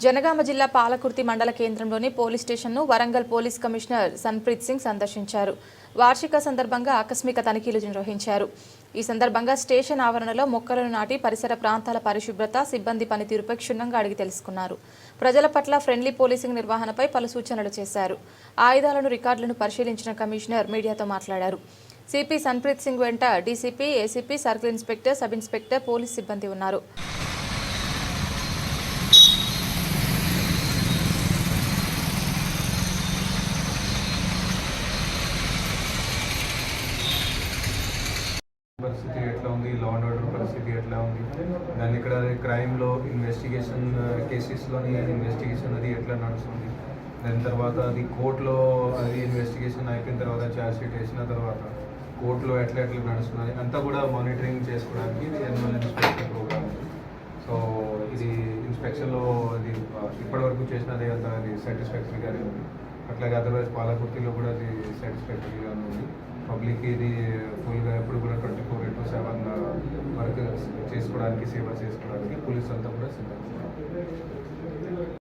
జనగామ జిల్లా పాలకుర్తి మండల కేంద్రంలోని పోలీస్ స్టేషన్ను వరంగల్ పోలీస్ కమిషనర్ సన్ప్రీత్ సింగ్ సందర్శించారు. వార్షిక సందర్భంగా ఆకస్మిక తనిఖీలు నిర్వహించారు. ఈ సందర్భంగా స్టేషన్ ఆవరణలో మొక్కలను నాటి పరిసర ప్రాంతాల పరిశుభ్రత సిబ్బంది పనితీరుపై క్షుణ్ణంగా అడిగి తెలుసుకున్నారు. ప్రజల పట్ల ఫ్రెండ్లీ పోలీసింగ్ నిర్వహణపై పలు సూచనలు చేశారు. ఆయుధాలను రికార్డులను పరిశీలించిన కమిషనర్ మీడియాతో మాట్లాడారు. సిపి సన్ప్రీత్ సింగ్ వెంట DCP ACP circle inspector sub inspector police సిబ్బంది ఉన్నారు. పరిస్థితి ఎట్లా ఉంది? లా అండ్ ఆర్డర్ పరిస్థితి ఎట్లా ఉంది? దాని ఇక్కడ క్రైమ్లో ఇన్వెస్టిగేషన్ కేసెస్లోని ఇన్వెస్టిగేషన్ అది ఎట్లా నడుస్తుంది? దాని తర్వాత అది కోర్టులో అది ఇన్వెస్టిగేషన్ అయిపోయిన తర్వాత ఛార్జ్ షీట్ వేసిన తర్వాత కోర్టులో ఎట్లా ఎట్లా నడుస్తున్నది అంతా కూడా మానిటరింగ్ చేసుకోవడానికి ఇది ఇన్స్పెక్షన్ ప్రోగ్రామ్ సో ఇది ఇన్స్పెక్షన్లో ఇది ఇప్పటివరకు చేసినది అంత అది సాటిస్ఫాక్టరీగానే ఉంది. అట్లాగే అదర్వైజ్ పాలకుర్తిలో కూడా అది సాటిస్ఫాక్టరీగానే ఉంది. పబ్లిక్ ఇది ఫుల్గా ఎప్పుడు కూడా చేసుకోవడానికి సేవ చేసుకోవడానికి పోలీస్ అంతా కూడా సిద్ధంగా ఉన్నారు.